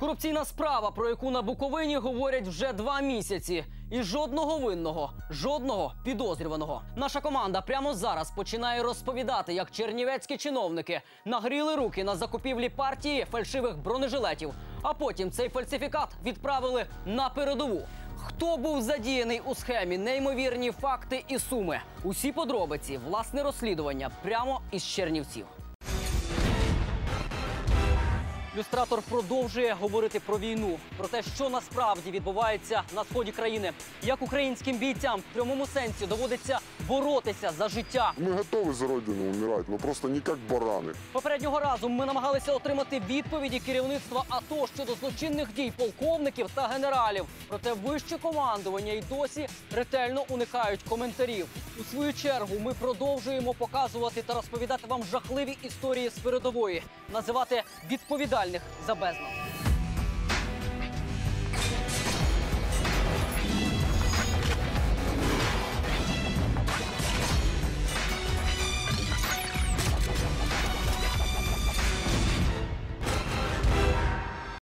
Корупційна справа, про яку на Буковині говорять вже два місяці. І жодного винного, жодного підозрюваного. Наша команда прямо зараз починає розповідати, як чернівецькі чиновники нагріли руки на закупівлі партії фальшивих бронежилетів, а потім цей фальсифікат відправили на передову. Хто був задіяний у схемі? Неймовірні факти і суми. Усі подробиці, власне розслідування прямо із Чернівців. Люстратор продовжує говорити про війну, про те, що насправді відбувається на сході країни, як українським бійцям в прямому сенсі доводиться боротися за життя. Мы готовы за Родину умирать, но просто не как бараны. Попереднього разу ми намагалися отримати відповіді керівництва АТО щодо злочинних дій полковників та генералів. Проте вище командування й досі ретельно уникають коментарів. У свою чергу ми продовжуємо показувати та розповідати вам жахливі історії з передової, називати відповідальних за безлад.